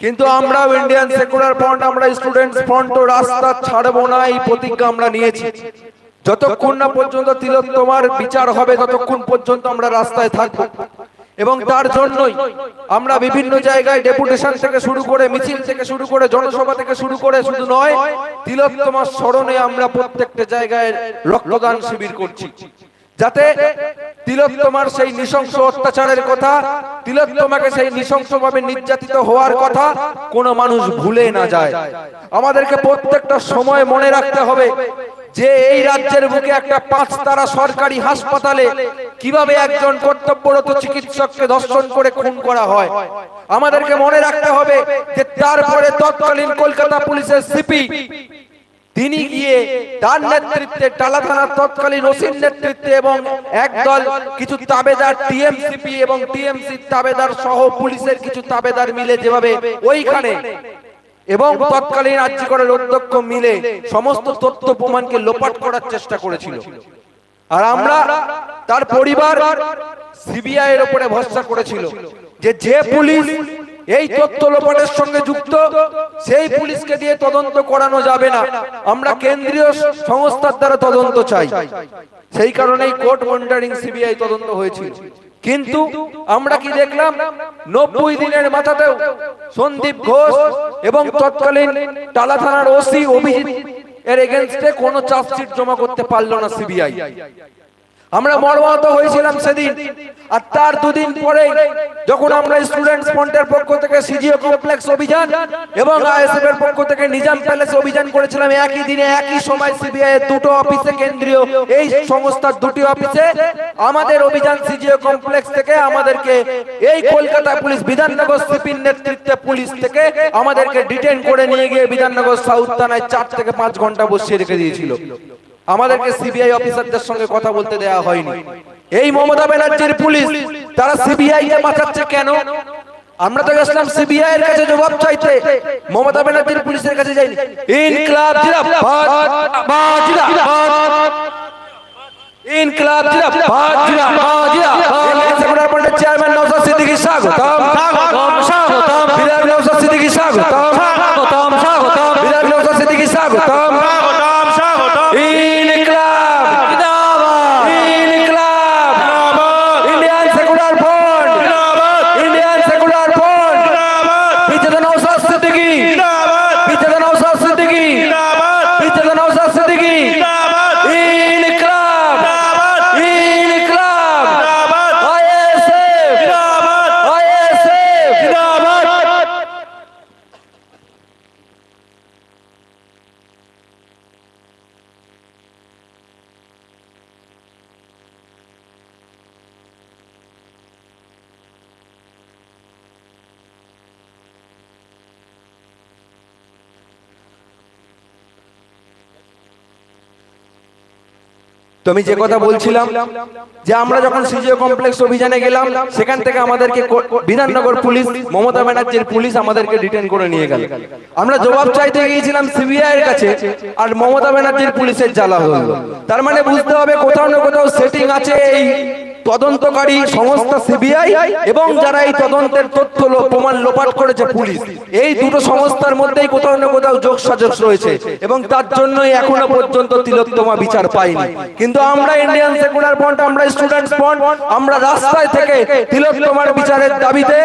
কিন্তু আমরা Indian secular front আমরা স্টুডেন্টস ফ্রন্ট রাস্তা ছাড়বো না, এই প্রতিজ্ঞা আমরা নিয়েছি। যতক্ষণ না পর্যন্ত তিলোত্তমার বিচার হবে, ততক্ষণ পর্যন্ত আমরা রাস্তায় থাকব। এবং তার জন্যই আমরা বিভিন্ন জায়গায় ডেপুটেশন থেকে শুরু করে, মিছিল থেকে শুরু করে, জনসভা থেকে শুরু করে, শুধু নয়, তিলোত্তমার স্মরণে আমরা প্রত্যেকটা জায়গায় রক্তদান শিবির করছি। যাতে তিলোত্তমার সেই নৃশংস অত্যাচারের কথা তিলোত্তমাকে সেই নৃশংসভাবে নির্যাতিত হওয়ার কথা কোনো মানুষ ভুলে না যায়। আমাদেরকে প্রত্যেকটা সময় মনে রাখতে হবে যে এই রাজ্যের বুকে একটা পাঁচ তারা সরকারি হাসপাতালে কীভাবে একজন কর্তব্যরত চিকিৎসককে ধর্ষণ করে খুন করা হয়। আমাদেরকে মনে রাখতে হবে যে তারপরে তৎকালীন কলকাতা পুলিশের সিপি তিনি গিয়ে তার নেতৃত্বে টালা থানার তৎকালীন ওসির নেতৃত্বে এবং একদল কিছু তাবেদার টিএমসিপি এবং টিএমসি তাবেদার সহ পুলিশের কিছু তাবেদার মিলে যেভাবে ওইখানে এবং তৎকালীন রাজ্যকরের অধ্যক্ষ মিলে সমস্ত তথ্য প্রমাণকে লোপাট করার চেষ্টা করেছিল। আর আমরা তার পরিবার সিবিআই এর উপরে ভরসা করেছিল যে যে পুলিশ এই তথ্য লোপাটের সঙ্গে যুক্ত, সেই পুলিশকে দিয়ে তদন্ত করানো যাবে না। আমরা কেন্দ্রীয় সংস্থার দ্বারা তদন্ত চাই। সেই কারণেই কোর্ট মনিটরিং সিবিআই তদন্ত হয়েছিল। কিন্তু আমরা কি দেখলাম? নব্বই দিনের মাথাতেও সন্দীপ ঘোষ এবং তৎকালীন টালা থানার ওসি অভিজিৎ এর এগেনস্টে কোনো চার্জশিট জমা করতে পারল না সিবিআই। আমরা মর্মাহত হয়েছিলাম সেদিন। আর তার দুদিন পরে যখন আমরা স্টুডেন্টস ফ্রন্টের পক্ষ থেকে সিজিও কমপ্লেক্স অভিযান এবং আইএসএফ এর পক্ষ থেকে নিজাম প্যালেস অভিযান করেছিলাম। একই দিনে একই সময় সিবিআই এর দুটো অফিসে কেন্দ্রীয় এই সংস্থার দুটি অফিসে আমাদের অভিযান সিজিও কমপ্লেক্স থেকে আমাদেরকে এই কলকাতা পুলিশ বিধাননগর সিপির নেতৃত্বে পুলিশ থেকে আমাদেরকে ডিটেন করে নিয়ে গিয়ে বিধাননগর সাউথ থানায় চার থেকে পাঁচ ঘণ্টা বসিয়ে রেখে দিয়েছিল। আমাদেরকে সিবিআই অফিসারদের সঙ্গে কথা বলতে দেয়া হয়নি। এই মমতা ব্যানার্জির পুলিশ, তারা সিবিআই কে মাথাচ্ছে কেন? আমরা তো গেছিলাম সিবিআই এর কাছে জবাব চাইতে। মমতা ব্যানার্জির পুলিশের কাছে যাইনি। ইনকলাব জিন্দাবাদ জিন্দাবাদ। ইনকলাব জিন্দাবাদ জিন্দাবাদ। তো আমি যে কথা বলছিলাম যে আমরা যখন সিজিও কমপ্লেক্স অভিযানে গেলাম সেখান থেকে আমাদেরকে বিধাননগর পুলিশ মমতা ব্যানার্জির পুলিশ আমাদেরকে ডিটেন করে নিয়ে গেল। আমরা জবাব চাইতে গিয়েছিলাম সিবিআই এর কাছে আর মমতা ব্যানার্জির পুলিশের জ্বালা হলো তার মানে বুঝতে হবে কোথাও না কোথাও সেটিং আছে এই তদন্তকারী সংস্থা সিবিআই এবং যারা এই তদন্তের তথ্য প্রমাণ লোপাট করেছে পুলিশ, এই দুটো সংস্থার মধ্যেই কোথাও না কোথাও যোগ সাজস রয়েছে এবং তার জন্যই এখনও পর্যন্ত তিলোত্তমা বিচার পাইনি কিন্তু আমরা ইন্ডিয়ান সেকুলার ফ্রন্ট আমরা স্টুডেন্টস ফ্রন্ট আমরা রাস্তায় থেকে তিলোত্তমার বিচারের দাবিতে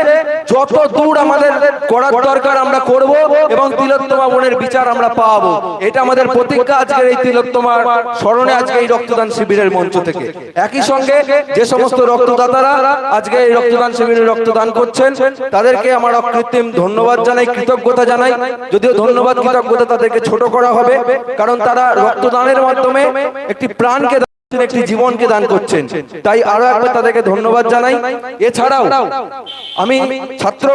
যত দূর আমাদের করার দরকার আমরা করব এবং তিলোত্তমা বোনের বিচার আমরা পাবো। এটা আমাদের প্রতিজ্ঞা আজকের এই তিলোত্তমার স্মরণে আজকে এই রক্তদান শিবিরের মঞ্চ থেকে। একই সঙ্গে যে সমস্ত রক্তদাতারা আজকে এই রক্তদান শিবিরে রক্তদান করছেন। তাদেরকে আমার অকৃত্রিম ধন্যবাদ জানাই কৃতজ্ঞতা জানাই। যদিও ধন্যবাদ কৃতজ্ঞতা তাদেরকে ছোট করা হবে কারণ তারা রক্তদানের মাধ্যমে একটি প্রাণকে একটি জীবনকে দান করছেন। তাই আরও একবার তাদেরকে ধন্যবাদ জানাই। এছাড়াও আমি ছাত্র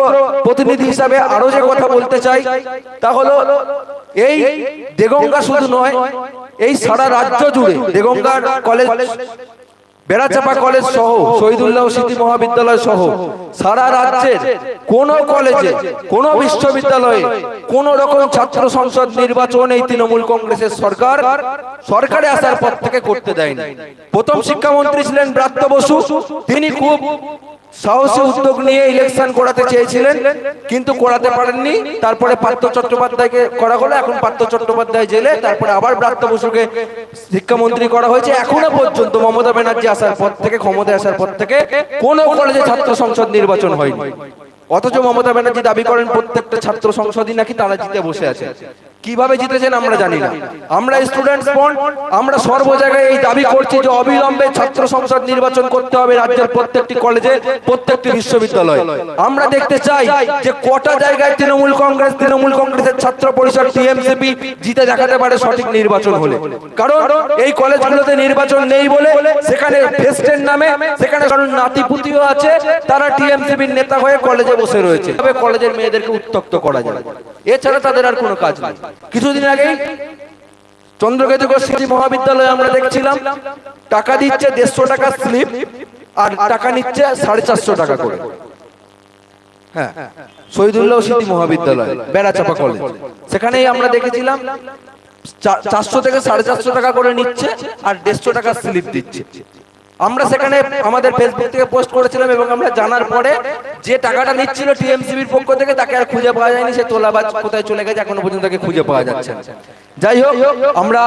প্রতিনিধি হিসাবে আরও যে কথা বলতে চাই তা হলো এই দেগঙ্গা শুধু নয় এই সারা রাজ্য জুড়ে দেগঙ্গার কলেজ বেড়াচাপা কলেজ সহ শহীদুল্লাহ স্মৃতি মহাবিদ্যালয় সহ সারা রাজ্যের কোন কলেজে কোন বিশ্ববিদ্যালয়ে কোন রকম ছাত্র সংসদ নির্বাচন এই তৃণমূল কংগ্রেসের সরকার সরকারে আসার পর থেকে করতে দেয়নি। প্রথম শিক্ষামন্ত্রী ছিলেন ব্রাত্য বসু তিনি খুব সাহসী উদ্যোগ নিয়ে ইলেকশন করাতে চেয়েছিলেন কিন্তু করাতে পারেননি। তারপরে পার্থ চট্টোপাধ্যায়কে করা হলো এখন পার্থ চট্টোপাধ্যায় জেলে। তারপরে আবার ব্রাত্য বসুকে শিক্ষামন্ত্রী করা হয়েছে। এখনও পর্যন্ত মমতা ব্যানার্জি আসার পর থেকে ক্ষমতায় আসার পর থেকে কোনো কলেজে ছাত্র সংসদ নির্বাচন হয়নি। অথচ মমতা ব্যানার্জি দাবি করেন প্রত্যেকটা ছাত্র সংসদই নাকি তারা জিতে বসে আছে। কীভাবে জিতেছেন আমরা জানি না। আমরা স্টুডেন্টস ফ্রন্ট আমরা সর্ব জায়গায় এই দাবি করছি যে অবিলম্বে ছাত্র সংসদ নির্বাচন করতে হবে রাজ্যের প্রত্যেকটি কলেজে, প্রত্যেকটি বিশ্ববিদ্যালয়ে। আমরা দেখতে চাই যে কটা জায়গায় তৃণমূল কংগ্রেস, তৃণমূল কংগ্রেসের ছাত্র পরিষদ, টিএমসিপি জিতে দেখাতে পারে সঠিক নির্বাচন হলে। কারণ এই কলেজগুলোতে নির্বাচন নেই বলে সেখানে ফেস্টের নামে, সেখানে কারণ নাতিপুতিও আছে, তারা টিএমসিপির নেতা হয়ে কলেজে বসে রয়েছে। তবে কলেজের মেয়েদেরকে উত্তক্ত করা যায়। এছাড়া তাদের আর কোনো কাজ নেই। কিছুদিন আগেই চন্দ্রকেতু গোস্বামী মহাবিদ্যালয়ে আমরা দেখছিলাম, টাকা দিচ্ছে দেড়শো টাকা স্লিপ আর টাকা নিচ্ছে সাড়ে চারশো টাকা করে। হ্যাঁ শহীদুল্লাহ স্মৃতি মহাবিদ্যালয় বেড়াচাপা কলেজ। সেখানেই আমরা দেখেছিলাম চারশো থেকে সাড়ে চারশো টাকা করে নিচ্ছে আর দেড়শো টাকা স্লিপ দিচ্ছে। আমরা সেখানে আমাদের ফেসবুক থেকে পোস্ট করেছিলাম এবং আমরা জানার পরে যে টাকাটা নিচ্ছিল টিএমসিবির পক্ষ থেকে তাকে আর খুঁজে পাওয়া যায়নি সে তোলাবাজ কোথায় চলে গেছে এখনও পর্যন্ত তাকে খুঁজে পাওয়া যাচ্ছে যাই হোক আমরা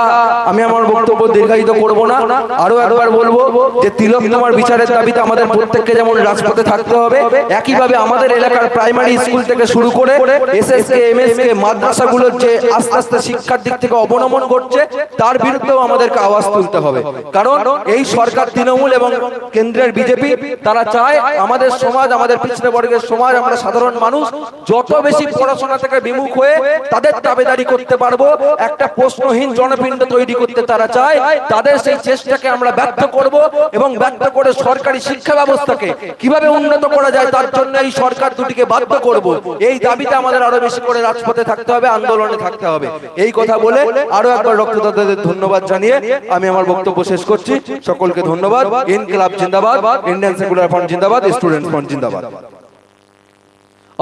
আমি আমার বক্তব্য দীর্ঘায়িত করব না। আরও একবার বলব যে তিলক তোমার বিচারের দাবিতে আমাদের প্রত্যেককে যেমন রাজপথে থাকতে হবে একইভাবে আমাদের এলাকার প্রাইমারি স্কুল থেকে শুরু করে এসএসকে এমএসকে মাদ্রাসাগুলোর যে আস্তে আস্তে শিক্ষার দিক থেকে অবনমন ঘটছে তার বিরুদ্ধেও আমাদেরকে আওয়াজ তুলতে হবে কারণ এই সরকার তৃণমূল এবং কেন্দ্রের বিজেপি, তারা চায় আমাদের সমাজ, আমাদের পিছনে বর্গের সমাজ, আমরা সাধারণ মানুষ, যত বেশি পড়াশোনা থেকে বিমুখ হয়ে তাদের দাবেদারি করতে পারব, একটা প্রশ্নহীন জনপিণ্ড তৈরি করতে তারা চায়, তাদের সেই চেষ্টাকে আমরা ব্যর্থ করব এবং ব্যর্থ করে সরকারি শিক্ষা ব্যবস্থাকে কীভাবে উন্নত করা যায় তার জন্য এই সরকার দুটিকে বাধ্য করব। এই দাবিতে আমাদের আরও বেশি করে রাজপথে থাকতে হবে, আন্দোলনে থাকতে হবে। এই কথা বলে আরও একবার রক্তদাতাদের ধন্যবাদ জানিয়ে আমি আমার বক্তব্য শেষ করছি। সকলকে ধন্যবাদ। ইনকিলাব জিন্দাবাদ ইন্ডিয়ান সেকুলার ফ্রন্ট জিন্দাবাদ স্টুডেন্ট ফ্রন্ট জিন্দাবাদ।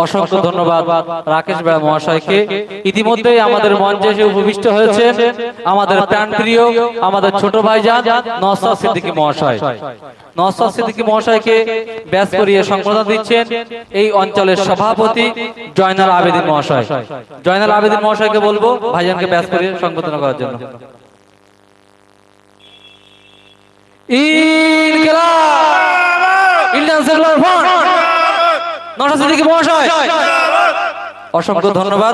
অসংখ্য ধন্যবাদ রাকেশ বেড়া মহাশয়কে। ইতিমধ্যেই আমাদের মঞ্চে এসে উপবিষ্ট হয়েছে আমাদের প্রাণপ্রিয় আমাদের ছোট ভাইজান নওসাদ সিদ্দিকী মহাশয়। নওসাদ সিদ্দিকী মহাশয়কে ব্যাস করিয়ে সংবর্ধনা দিচ্ছেন এই অঞ্চলের সভাপতি জয়নাল আবেদিন মহাশয়। জয়নাল আবেদিন মহাশয়কে বলব ভাইজানকে ব্যাস করিয়ে সংবর্ধনা করার জন্য। Indian secular front. Naushad Siddiqui মহাশয়? অসংখ্য ধন্যবাদ।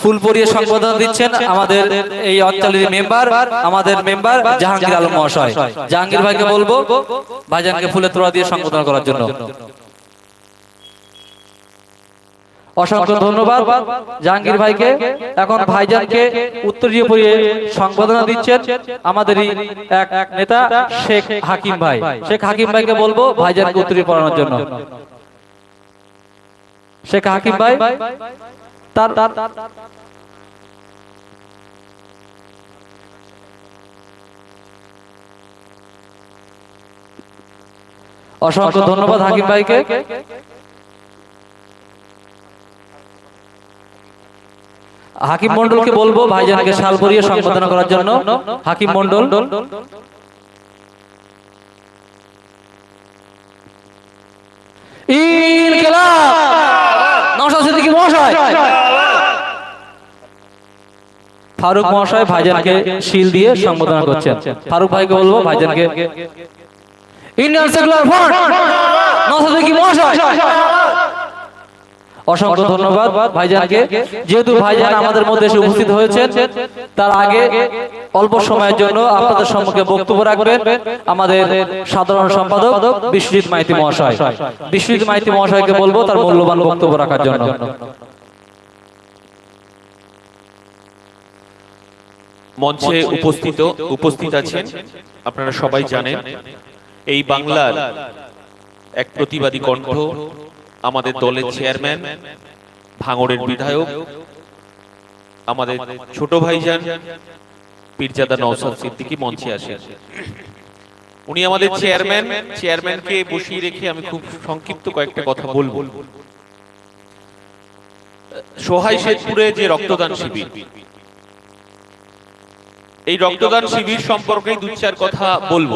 ফুল পরিয়ে সংবোধন দিচ্ছেন আমাদের এই অঞ্চলের মেম্বার আমাদের মেম্বার জাহাঙ্গীর আলম মহাশয়। জাহাঙ্গীর ভাইকে বলব ভাইজানকে ফুলে তোলা দিয়ে সংবোধন করার জন্য। অসংখ্য ধন্যবাদ। জাহাঙ্গীর ভাইকে। এখন ভাইজানকে উত্তরীয় পরিয়ে সংবোধনা দিচ্ছেন আমাদেরই এক এক নেতা, শেখ হাকিম ভাই। শেখ হাকিম ভাইকে বলব ভাইজানকে উত্তরীয় পড়ানোর জন্য। শেখ হাকিম ভাই, তার তার অসংখ্য ধন্যবাদ হাকিম ভাইকে। হাকিম মন্ডলকে বলব ভাইজানকে শাল পরিয়ে সংবোধনা করার জন্য। হাকিম মন্ডল ফারুক মহাশয় ভাইজানকে শিল দিয়ে সম্বোধনা করছেন। ফারুক ভাইকে বলব ভাইজানকে। Indian secular front. Naushad Siddiqui মহাশয়। অসংখ্য ধন্যবাদ ভাইজানকে। যেহেতু ভাইজান আমাদের মধ্যে এসে উপস্থিত হয়েছেন তার আগে অল্প সময়ের জন্য আপনাদের সম্মুখে বক্তব্য রাখবেন আমাদের সাধারণ সম্পাদক বিশ্বজিৎ মাইতি মহাশয়। বিশ্বজিৎ মাইতি মহাশয়কে বলব তার মূল্যবান বক্তব্য রাখার জন্য। মঞ্চে উপস্থিত উপস্থিত আছেন আপনারা সবাই জানেন এই বাংলার এক প্রতিবাদী কণ্ঠ আমাদের দলের চেয়ারম্যান ভাঙড়ের বিধায়ক আমাদের ছোট ভাইজান পীরজাদা নওসাদ সিদ্দিকী মঞ্চে আসেন। উনি আমাদের চেয়ারম্যান চেয়ারম্যানকে বসিয়ে রেখে আমি খুব সংক্ষিপ্ত কয়েকটা কথা বলব। সোহাই শেখপুরে যে রক্তদান শিবির। এই রক্তদান শিবির সম্পর্কে দু চার কথা বলব।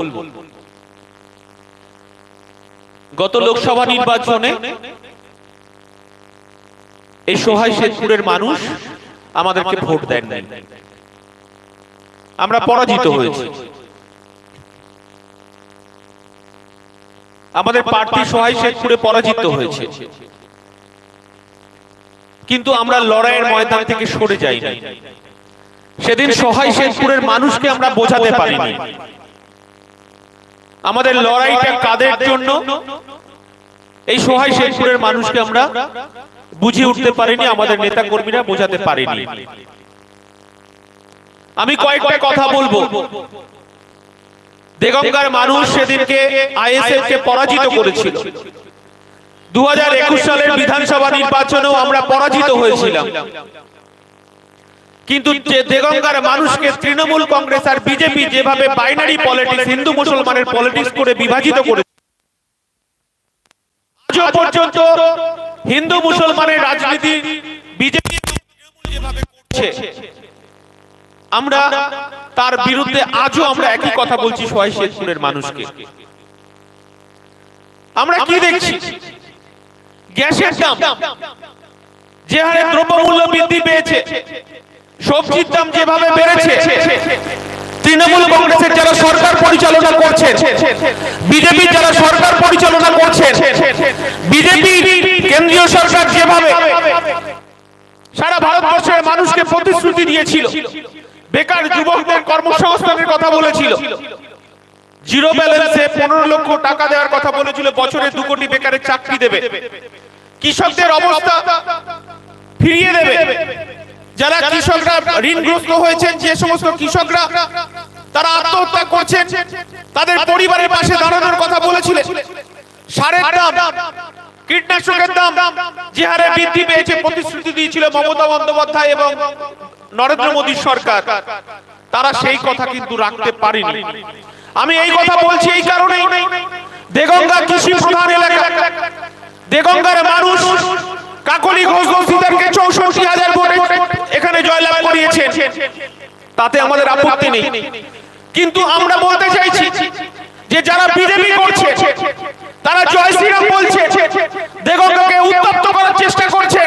গত লোকসভা নির্বাচনে এই সোহাই শেখপুরের মানুষ আমাদেরকে ভোট দেন নাই আমরা পরাজিত হয়েছি। আমাদের প্রার্থী সোহাই শেখপুরে পরাজিত হয়েছে। কিন্তু আমরা লড়াইয়ের ময়দান থেকে সরে যাইনি। সেদিন সোহাই শেখপুরের মানুষকে আমরা বোঝাতে পারিনি। আমাদের লড়াইটা কাদের জন্য? এই সোহাই শেখপুরের মানুষকে আমরা বুঝিয়ে উঠতে পারিনি আমাদের নেতা কর্মীরা বোঝাতে পারিনি। আমি কয়েকটা কথা বলব। দেগঙ্গার মানুষ সেদিনকে আইএসএফ কে পরাজিত করেছিল। দু হাজার একুশ সালের বিধানসভা নির্বাচনেও আমরা পরাজিত হয়েছিলাম। কিন্তু দেগঙ্গার মানুষকে তৃণমূল কংগ্রেস আর বিজেপি যেভাবে বাইনারি পলিটিক্স হিন্দু মুসলমানের পলিটিক্স করে বিভাজিত করে আজও পর্যন্ত হিন্দু মুসলমানের রাজনীতি বিজেপি যেভাবে করছে। আমরা তার বিরুদ্ধে আজও আমরা একই কথা বলছি সোহাই শেখপুরের মানুষকে। আমরা কি দেখছি? গ্যাসের দাম। যে হারে দ্রব্যমূল্য বৃদ্ধি পেয়েছে। সবজির দাম যেভাবে বেড়েছে তৃণমূল কংগ্রেসের যারা সরকার পরিচালনা করছেন বিজেপি যারা সরকার পরিচালনা করছেন বিজেপি কেন্দ্রীয় সরকার যেভাবে সারা ভারতবর্ষের মানুষকে প্রতিশ্রুতি দিয়েছিল বেকার যুবকদের কর্মসংস্থানের কথা বলেছিল জিরো ব্যালেন্সে পনেরো লক্ষ টাকা দেওয়ার কথা বলেছিল বছরে দু কোটি বেকারের চাকরি দেবে কৃষকদের অবস্থা ফিরিয়ে দেবে যারা কৃষকরা ঋণগ্রস্ত হয়েছেন যে সমস্ত কৃষকরা তারা আত্মহত্যা করছেন তাদের পরিবারের পাশে দাঁড়ানোর কথা বলেছিলেন। সারের দাম কীটনাশকের দাম যে হারে বৃদ্ধি পেয়েছে প্রতিশ্রুতি দিয়েছিল মমতা বন্দ্যোপাধ্যায় এবং নরেন্দ্র মোদী সরকার। তারা সেই কথা কিন্তু রাখতে পারেনি। আমি এই কথা বলছি এই কারণেই দেগঙ্গা কৃষি প্রধান এলাকা। দেগঙ্গার মানুষ কাকলি ঘোষ দস্তিদারকে চৌষট্টি হাজার ভোটে এখানে জয়লাভ করিয়েছেন। তাতে আমাদের আপত্তি নেই। কিন্তু আমরা বলতে চাইছি যে যারা বিজেপি করছে, তারা জয় শ্রীরাম বলছে দেগঙ্গাকে উত্তপ্ত করার চেষ্টা করছে।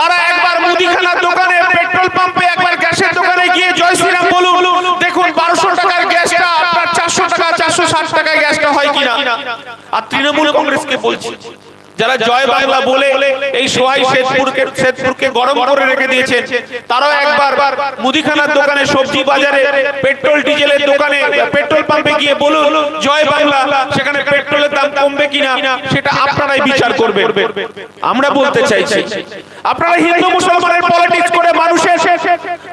তারা একবার মুদিখানার দোকানে পেট্রোল পাম্পে, একবার গ্যাসের দোকানে গিয়ে জয় শ্রীরাম বলুন, দেখুন বারোশো টাকার গ্যাসটা, আপনার চারশো টাকা, চারশো ষাট টাকায় গ্যাসটা হয় কিনা? আর তৃণমূল কংগ্রেসকে বলছি যারা জয় বাংলা বলে এই সোহাই শেখপুরকে শেখপুরকে গরম করে রেখে দিয়েছেন। তারাও একবার মুদিখানার দোকানে সবজি বাজারে পেট্রোল ডিজেলের দোকানে পেট্রোল পাম্পে গিয়ে বলুন জয় বাংলা সেখানে পেট্রোলের দাম কমবে কিনা সেটা আপনারাই বিচার করবেন। আমরা বলতে চাইছি আপনারা হিন্দু মুসলমানের পলিটিক্স করে মানুষের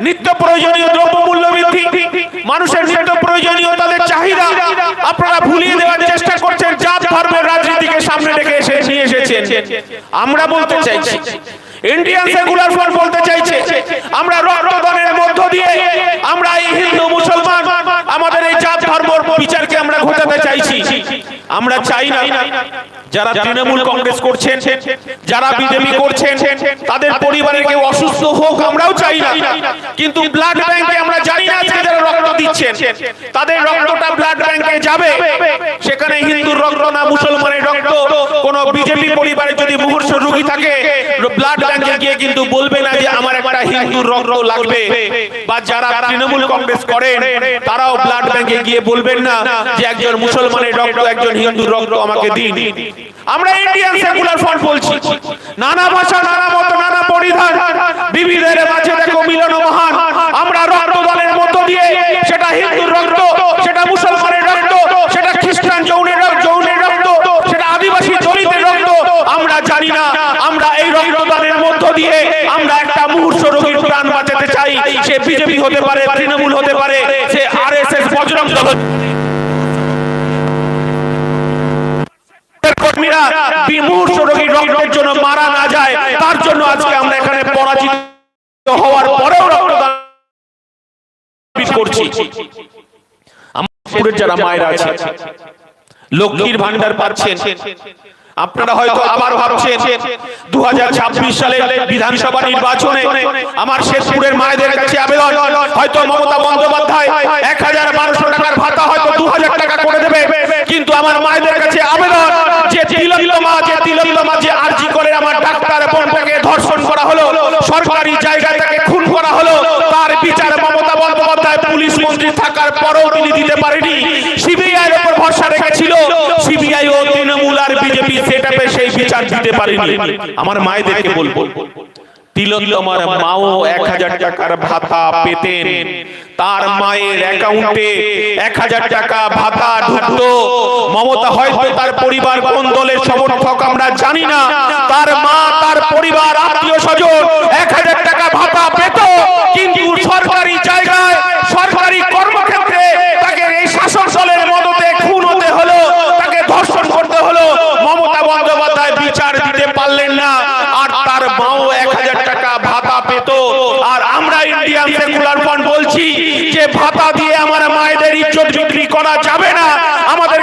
নিত্য প্রয়োজনীয় দ্রব্যমূল্য বৃদ্ধি মানুষের নিত্য প্রয়োজনীয় তাদের চাহিদা আপনারা ভুলিয়ে দেওয়ার চেষ্টা করছেন জাত ধর্মের রাজনীতিকে সামনে রেখে এসে নিয়ে এসেছেন আমরা বলতে চাইছি। ইন্ডিয়ান সেকুলার ফ্রন্ট বলতে চাইছে। আমরা রক্তদানের মধ্য দিয়ে আমরা এই হিন্দু মুসলমান আমাদের এই জাত ধর্ম বিচারকে আমরা ঘটাতে চাইছি। আমরা চাই না যারা তৃণমূল কংগ্রেস করছেন যারা বিজেপি করছেন তাদের পরিবারের কেউ অসুস্থ হোক আমরাও চাই না। কিন্তু ব্লাড ব্যাংকে আমরা জানি না আজকে যারা রক্ত দিচ্ছেন। তাদের রক্তটা ব্লাড ব্যাংকে যাবে। সেখানে হিন্দুর রক্ত না মুসলমানের রক্ত কোন বিজেপি পরিবারে যদি মুহূর্ত রোগী থাকে ব্লাড ব্যাংকে গিয়ে কিন্তু বলবে না যে আমার একটা হিন্দুর রক্ত লাগবে বা যারা তৃণমূল কংগ্রেস করেন তারাও ব্লাড ব্যাংকে গিয়ে বলবেন না যে একজন মুসলমানের রক্ত একজন হিন্দুর রক্ত আমাকে দিন আমরা ইন্ডিয়ান সেকুলার ফ্রন্ট বলছি। নানা ভাষা নানা মত নানা পরিধান। বিবিধের মাঝে দেখো মিলন মহান। আমরা রক্তদানের মধ্য দিয়ে সেটা হিন্দুর রক্ত সেটা মুসলমানের রক্ত সেটা খ্রিস্টান যৌনের রক্ত যৌনের রক্ত সেটা আদিবাসী দলিতের রক্ত। আমরা জানি না আমরা এই রক্তদানের মধ্য দিয়ে আমরা একটা মুহূর্ত রোগীর প্রাণ বাঁচাতে চাই। সে বিজেপি হতে পারে তৃণমূল হতে পারে সে আরএসএস বজরং দল হতে কর্মীরা বিমূর্ত রোগীর রক্তের জন্য মারা না যায়, তার জন্য আজকে আমরা এখানে পরাজিত হওয়ার পরেও রক্তদান করছি। আমাদের যারা মায়েরা আছে লক্ষ্মীর ভান্ডার পাচ্ছেন, আপনারা হয়তো আবার ভাবছেন দু সালে বিধানসভা নির্বাচনে আমার শেষপুরের মায়েদের কাছে আবেদন, হয়তো মমতা বন্দ্যোপাধ্যায় এক হাজার বারোশো টাকার ভাতা হয়তো দু হাজার টাকা করে দেবে, কিন্তু আমার মায়েদের কাছে আবেদন যে তিলোত্তমা যে তিলোত্তমা যে আরজি করে আমার ডাক্তার বোনটাকে ধর্ষণ করা হলো, সরকারি জায়গায় তাকে খুন করা হলো। তার বিচার মমতা বন্দ্যোপাধ্যায় পুলিশ মন্ত্রী থাকার পরেও তিনি দিতে পারেনি। সিবিআই এর উপর ভরসা রেখেছিল। সিবিআই ও তৃণমূল আর বিজেপি সেটাপে সেই বিচার দিতে পারেনি। আমার মায়েদেরকে বলব। তিলোত্তমার মাও এক হাজার টাকার ভাতা পেতেন। তার মায়ের অ্যাকাউন্টে এক হাজার টাকা ভাতা ঢুকত। মমতা হয়তো তার পরিবার কোন দলের সমর্থক আমরা জানি না। তার মা তার পরিবার আত্মীয় স্বজন এক হাজার টাকা ভাতা পেত। কিন্তু সরকারি জায়গায় সরকারি কর্মক্ষেত্রে তাকে এই শাসক দলের মদতে খুন হতে হলো তাকে ধর্ষণ করতে হলো মমতা বন্দ্যোপাধ্যায় বিচার দিতে পারলেন না আর তার মাও এক হাজার টাকা ভাতা পেত আর আমরা ইন্ডিয়ান সেকুলার ফ্রন্ট বলছি যে ভাতা দিয়ে আমার মায়েদের ইজ্জত বিক্রি করা যাবে না আমাদের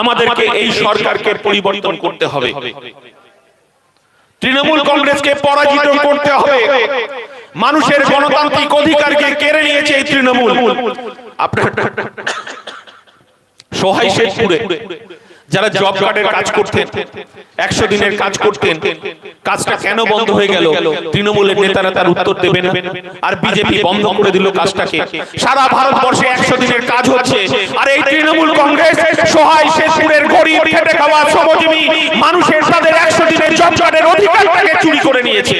আমাদেরকে এই সরকারকে পরিবর্তন করতে হবে। তৃণমূল কংগ্রেসকে পরাজিত করতে হবে। মানুষের গণতান্ত্রিক অধিকারকে কেড়ে নিয়েছে এই তৃণমূল। আপনার সহায় শেখপুরে যারা জব কার্ডের কাজ করতেন একশো দিনের কাজ করতেন কাজটা কেন বন্ধ হয়ে গেল তৃণমূলের নেতারা তার উত্তর দেবে না আর বিজেপি বন্ধ করে দিল কাজটাকে। সারা ভারতবর্ষে একশো দিনের কাজ হচ্ছে আর এই তৃণমূল কংগ্রেস সহায় শেখপুরের গরিব খেটে খাওয়া শ্রমজীবী মানুষের তাদের একশো দিনের জব কার্ডের অধিকারটাকে চুরি করে নিয়েছে।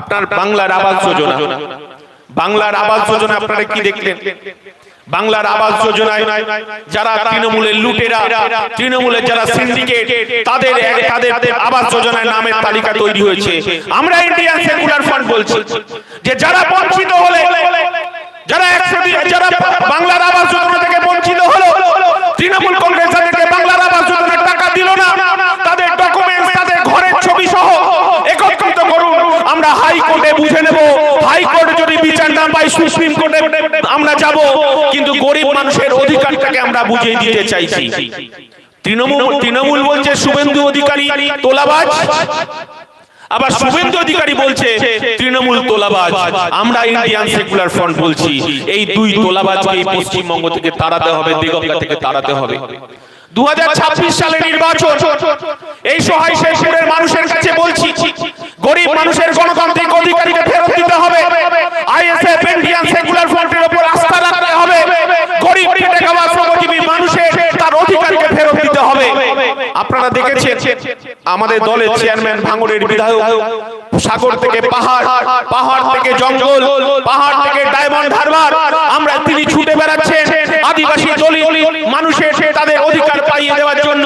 আপনার বাংলার আবাস যোজনা। বাংলার আবাস যোজনা আপনারা কি দেখলেন? বাংলার আবাস যোজনায় যারা তৃণমূলের লুটেরা, তৃণমূলের যারা সিন্ডিকেট তাদের তাদের আবাস যোজনায় নামের তালিকা তৈরি হয়েছে। আমরা ইন্ডিয়ান সেকুলার ফান্ড বলছি যে যারা বঞ্চিত হলে, যারা একশো যারা বাংলার আবাস যোজনা থেকে বঞ্চিত হলো, তৃণমূল কংগ্রেস বাংলার আবাস যোজনার টাকা দিল না। তাদের ডকুমেন্টস তাদের ঘরের ছবি সহ আমরা হাইকোর্টে বুঝে নেব। হাইকোর্ট যদি বিচার না পাই সুপ্রিম কোর্টে আমরা যাব। কিন্তু গরিব মানুষের অধিকারটাকে আমরা বুঝিয়ে দিতে চাইছি। তৃণমূল তৃণমূল বলছে শুভেন্দু অধিকারী তোলাবাজ। আবার শুভেন্দু অধিকারী বলছে তৃণমূল তোলাবাজ। আমরা ইন্ডিয়ান সেকুলার ফ্রন্ট বলছি। এই দুই তোলাবাজকে পশ্চিমবঙ্গ থেকে তাড়াতে হবে, দিগঙ্গা থেকে তাড়াতে হবে। দু সালে নির্বাচন। এই সহায় শেষপুরের মানুষের কাছে বলছি গরিব মানুষের গণতান্ত্রিক অধিকারীকে ফেরত দিতে হবে। আইএসএফ ইন্ডিয়ান সেকুলার ফ্রন্টের উপর আস্থা রাখতে হবে। গরিব খেটে খাওয়া অধিকারকে ফেরত দিতে হবে। আপনারা দেখেছেন আমাদের দলের চেয়ারম্যান ভাঙড়ের বিধায়ক সাগর থেকে পাহাড় পাহাড় থেকে জঙ্গল পাহাড় থেকে ডায়মন্ড হারবার। আমরা তিনি ছুটে বেড়াচ্ছেন আদিবাসী দলিত মানুষের তাদের অধিকার পাইয়ে দেওয়ার জন্য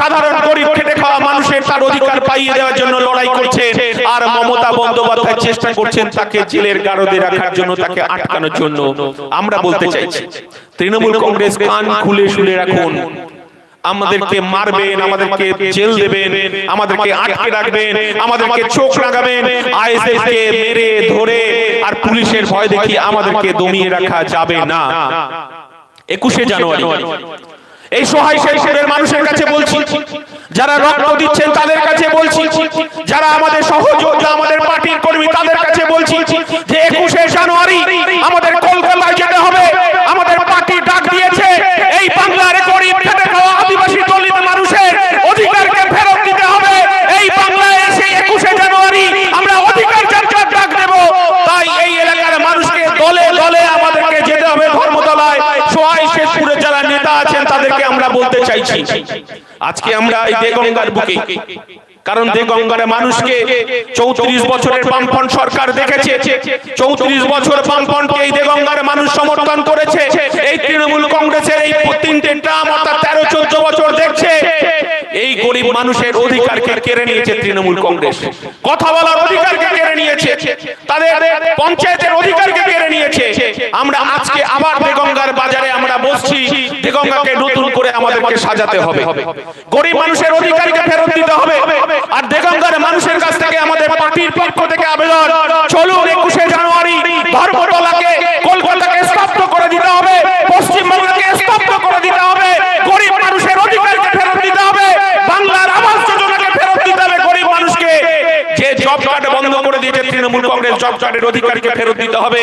সাধারণ গরিব খেটে খাওয়া মানুষের তার অধিকার পাইয়ে দেওয়ার জন্য লড়াই করছেন। আর মমতা বন্দ্যোপাধ্যায় চেষ্টা করছেন তাকে জেলের গারদে রাখার জন্য তাকে আটকানোর জন্য আমরা বলতে চাইছি। তৃণমূল কংগ্রেস কান খুলে শুনে রাখুন। আমাদেরকে মারবেন আমাদেরকে জেল দেবেন আমাদেরকে আটকে রাখবেন আমাদেরকে চোখ লাগাবেন আইএসএফ কে মেরে ধরে আর পুলিশের ভয় দেখি আমাদেরকে দমিয়ে রাখা যাবে না। একুশে জানুয়ারি। এই সহায় শেষের মানুষের কাছে বলছি যারা রক্ত দিচ্ছেন তাদের কাছে বলছি। যারা আমাদের সহযোগ আমাদের পার্টির কর্মী তাদের কাছে বলছি। যে একুশে জানুয়ারি আমাদের কলকাতায় যেতে হবে আমাদের পার্টি ডাক দিয়েছে এই বাংলার গরিব খেটে খাওয়া আদিবাসী দলিত মানুষের অধিকারকে ফেরত দিতে হবে এই বাংলায় এসে একুশে জানুয়ারি আমরা অধিকার যাত্রার ডাক দেব তাই এই এলাকার মানুষকে দলে দলে আমাদেরকে যেতে হবে ধর্মতলায় সোহাই শেখপুরে যারা নেতা আছেন তাদেরকে আমরা বলতে চাইছি। আজকে আমরা এই দেগঙ্গার বুকে, কারণ দেগঙ্গার মানুষকে চৌত্রিশ বছরের বামপন সরকার দেখেছে, চৌত্রিশ বছর বামপনকে এই দেগঙ্গার মানুষ সমর্থন করেছে। এই তৃণমূল কংগ্রেসের এই তিনটে ট্রাম অর্থাৎ তেরো, চোদ্দ বছর দেখছে। এই গরিব মানুষের অধিকারকে কেড়ে নিয়েছে তৃণমূল কংগ্রেস। কথা বলার অধিকারকে কেড়ে নিয়েছে। তাদের পঞ্চায়েতের অধিকারকে কেড়ে নিয়েছে। আমরা আজকে আবার দেগঙ্গার বাজারে আমরা বসছি। দেগঙ্গাকে নতুন করে আমাদেরকে সাজাতে হবে। গরিব মানুষের অধিকারকে ফেরত দিতে হবে। আর দেগঙ্গার মানুষের কাছ থেকে আমাদের পার্টির পক্ষ থেকে আবেদন। চলুন একুশে জানুয়ারি ধর্মতলাকে কলকাতাকে স্তব্ধ করে দিতে হবে পশ্চিমবঙ্গকে স্তব্ধ করে দিতে হবে গরিব মানুষের অধিকারকে ফেরত দিতে হবে বাংলার আবাস যোজনাকে ফেরত দিতে হবে গরিব মানুষকে যে জব কার্ড বন্ধ করে দিয়েছে তৃণমূল কংগ্রেস জব অধিকারকে ফেরত দিতে হবে।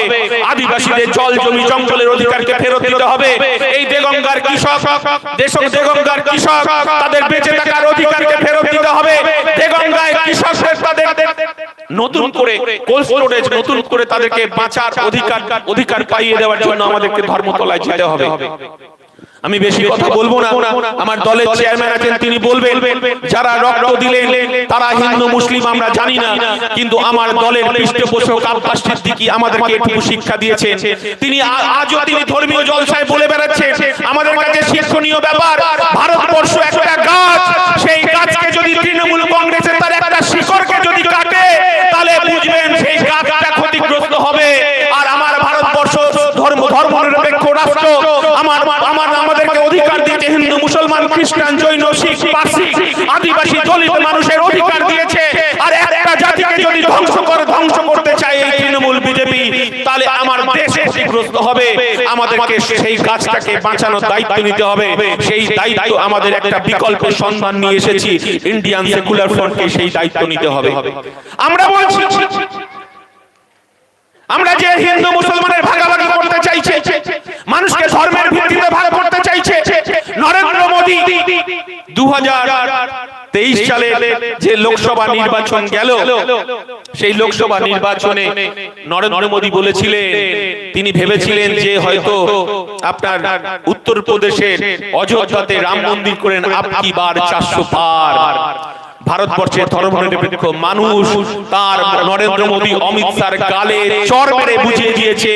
আদিবাসীদের জল জমি জঙ্গলের অধিকারকে ফেরত দিতে হবে। এই দেগঙ্গার কৃষক, দেশক দেগঙ্গার কৃষক, তাদের বেঁচে থাকার অধিকারকে ফেরত দিতে হবে। দেগঙ্গায় কৃষকদের তাদের নতুন করে কোল্ড স্টোরেজ নতুন করে তাদেরকে বাঁচার অধিকার অধিকার পাইয়ে দেওয়ার জন্য আমাদেরকে ধর্মতলায় যেতে হবে। আমি বেশি কথা বলব না। আমার দলের চেয়ারম্যান আছেন তিনি বলবেন যারা রক্ত দিলেন তারা হিন্দু মুসলিম আমরা জানি না। কিন্তু আমার দলের পৃষ্ঠপোষক আব্বাস সিদ্দিকী আমাদেরকে একটু শিক্ষা দিয়েছে তিনি আজও তিনি ধর্মীয় জলসায় বলে বেড়াচ্ছেন। আমাদের কাছে শিক্ষণীয় ব্যাপার ভারতবর্ষ একটা গাছ। সেই গাছকে যদি তৃণমূল কংগ্রেসের তার একটা শিকড়কে যদি কাটে তাহলে বুঝবেন সেই গাছটা ক্ষতিগ্রস্ত হবে আর আমার ভারতবর্ষ ধর্ম ধর্মনিরপেক্ষ রাষ্ট্র আমার আমার আমাদেরকে অধিকার দিয়েছে হিন্দু মুসলমান খ্রিস্টান জৈন, শিখ পার্সি আদিবাসী দলিত মানুষের অধিকার দিয়েছে। আর একটা জাতিকে যদি ধ্বংস করে, ধ্বংস করতে চায় এই তৃণমূল বিজেপি, তাহলে আমার দেশ ক্ষতিগ্রস্ত হবে। আমাদেরকে সেই গাছটাকে বাঁচানোর দায়িত্ব নিতে হবে। সেই দায়িত্ব আমাদের একটা বিকল্পের সন্ধান নিয়ে এসেছি। ইন্ডিয়ান সেকুলার ফ্রন্টকে সেই দায়িত্ব নিতে হবে। আমরা বলছি, আমরা যে হিন্দু মুসলমানের ভাগাভাগি করতে চাইছে মানুষকে ধর্মের ভিত্তিতে ভাগ করতে চাইছে নরেন্দ্র তেইশ সালে যে লোকসভা নির্বাচন গেল সেই লোকসভা নির্বাচনে নরেন্দ্র মোদী বলেছিলেন তিনি ভেবেছিলেন যে হয়তো আপনার উত্তরপ্রদেশের অযোধ্যাতে রাম মন্দির করেন আপনি বার চারশো পার ভারতবর্ষের ধর্মনিরপেক্ষ মানুষ তার নরেন্দ্র মোদী অমিত গালে চর মেরে বুঝিয়ে দিয়েছে।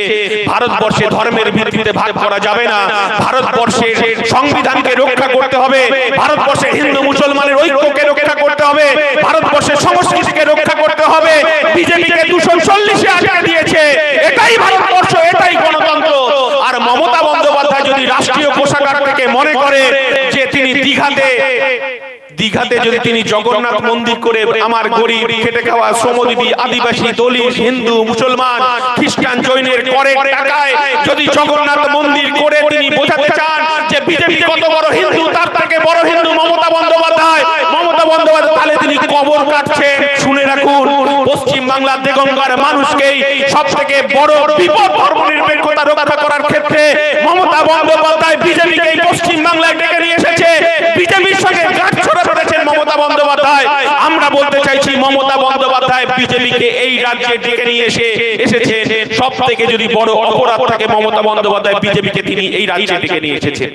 ভারতবর্ষে ধর্মের ভিত্তিতে ভাগ করা যাবে না ভারতবর্ষের সংবিধানকে রক্ষা করতে হবে ভারতবর্ষের হিন্দু মুসলমানের ঐক্যকে রক্ষা করতে হবে। ভারতবর্ষের সংস্কৃতিকে রক্ষা করতে হবে বিজেপিকে দুশো চল্লিশে আটকে দিয়েছে এটাই ভারতবর্ষ এটাই গণতন্ত্র। আর মমতা বন্দ্যোপাধ্যায় যদি রাষ্ট্রীয় কোষাগার থেকে মনে করে যে তিনি দীঘাতে দীঘাতে যদি তিনি জগন্নাথ মন্দির করে আমার গরিব খেটে খাওয়া শ্রমজীবী আদিবাসী দলিত হিন্দু মুসলমান খ্রিস্টান জৈনের করে টাকায় যদি জগন্নাথ মন্দির করে তিনি বোঝাতে চান যে বিজেপি কত বড় হিন্দু তার থেকে বড় হিন্দু মমতা বন্দ্যোপাধ্যায়। মমতা বন্দ্যোপাধ্যায়। তাহলে তিনি কবর কাটছেন শুনে রাখুন পশ্চিম বাংলার দেগঙ্গার মানুষকেই সব থেকে বড় বিপদ ধর্মনিরপেক্ষতা রক্ষা করার ক্ষেত্রে মমতা বন্দ্যোপাধ্যায় বিজেপিকে পশ্চিম বাংলায় ডেকে নিয়ে এসেছে। বিজেপির সঙ্গে মমতা বন্দ্যোপাধ্যায়। আমরা বলতে চাইছি মমতা বন্দ্যোপাধ্যায় বিজেপিকে এই রাজ্যে ডেকে নিয়ে এসে এসেছেন। সব থেকে যদি বড় অপরাধ থাকে মমতা বন্দ্যোপাধ্যায়, বিজেপিকে তিনি এই রাজ্যে ডেকে নিয়ে এসেছেন।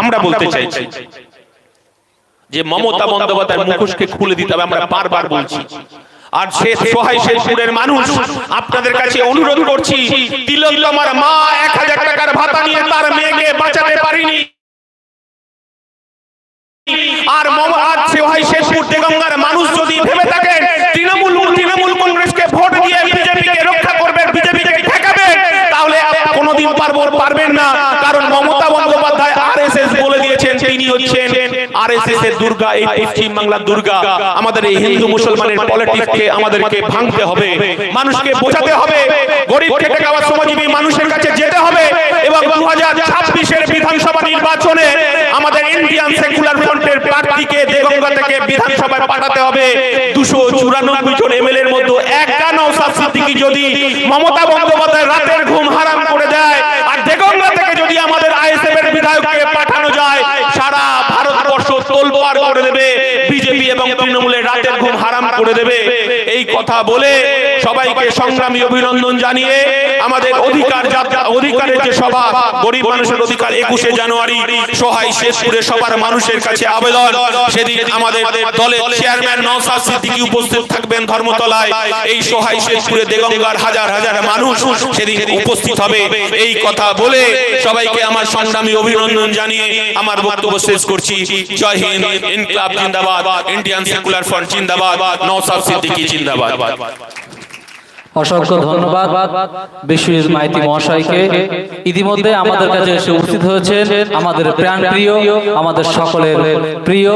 আমরা বলতে চাইছি যে মমতা বন্দ্যোপাধ্যায় মুখোশকে খুলে দিতে হবে, আমরা বারবার বলছি। আর সে সহায় শেরপুরের মানুষ, আপনাদের কাছে অনুরোধ করছি তিলোত্তমার মা এক হাজার টাকার ভাতা নিয়ে তার মেয়েকে বাঁচাতে পারিনি। আর মম- আর সহায় শেরপুর দেগঙ্গার মানুষ যদি ভেবে থাকেন তৃণমূল তৃণমূল কংগ্রেসকে ভোট দিয়ে বিজেপিকে রক্ষা করবেন বিজেপিকে ঠেকাবেন তাহলে কোনোদিন পারব পারবেন না। কারণ মমতা বন্দ্যোপাধ্যায় আরএসএস বলে দিয়েছেন তিনি হচ্ছেন আরএসএস এর দুর্গা এই পশ্চিম বাংলার দুর্গা আমাদের এই হিন্দু মুসলমানের পলিটিক্সকে আমাদেরকে ভাঙতে হবে মানুষকে বোঝাতে হবে গরিব খেটে খাওয়া শ্রমজীবী মানুষের কাছে যেতে হবে এবং দু হাজার ছাব্বিশের বিধানসভা নির্বাচনে আমাদের ইন্ডিয়ান সেকুলার ফ্রন্টের প্রার্থীকে দেগঙ্গা থেকে বিধানসভায় পাঠাতে হবে। দুশো চুরানব্বই জন এমএলএ এর মধ্যে একটা নৌসাদ সিদ্দিকি যদি মমতা বন্দ্যোপাধ্যায় রাতের ঘুম হারাম করে দেয় আর দেগঙ্গা থেকে যদি আমাদের আইএসএফ এর বিধায়ককে পাঠানো যায় সারা ভারতবর্ষ তোলপাড় করে দেবে। বিজেপি এবং তৃণমূলের রাতের ঘুম হারাম করে দেবে। এই কথা বলে সবাইকে সংগ্রামী অভিনন্দন জানিয়ে আমাদের অধিকার অধিকারের যে সভা, গরিব মানুষের অধিকার একুশে জানুয়ারি সহায় শেষপুরে সবার মানুষের কাছে আবেদন। সেদিন আমাদের দলের চেয়ারম্যান নওসাদ সিদ্দিকী উপস্থিত থাকবেন ধর্মতলায়। এই সহায় শেষপুরে দেগঙ্গার হাজার হাজার মানুষ সেদিন উপস্থিত হবে। এই কথা বলে সবাইকে আমার সংগ্রামী অভিনন্দন জানিয়ে আমার বক্তব্য শেষ করছি। জয় হিন্দ, ইনকলাব জিন্দাবাদ, ইন্ডিয়ান সেকুলার ফ্রন্ট জিন্দাবাদ নওসাদ সিদ্দিকী জিন্দাবাদ। অসংখ্য ধন্যবাদ বিশ্বজিৎ মাইতি মহাশয়কে। ইতিমধ্যে আমাদের কাছে এসে উপস্থিত হয়েছেন আমাদের প্রাণ প্রিয় আমাদের সকলের প্রিয়,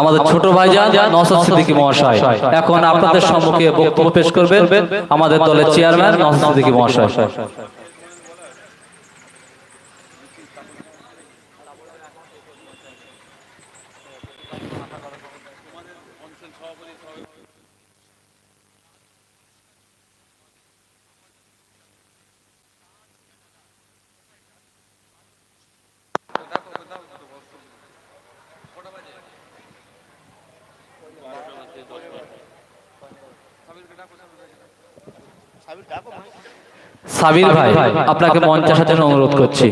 আমাদের ছোট ভাইজান নসর সিদ্দিকী মহাশয়। এখন আপনাদের সম্মুখে বক্তব্য পেশ করবেন আমাদের দলের চেয়ারম্যান নসদ সিদ্দিকী মহাশয়। সাবির ভাই আপনাকে মঞ্চে সাথে অনুরোধ করছি।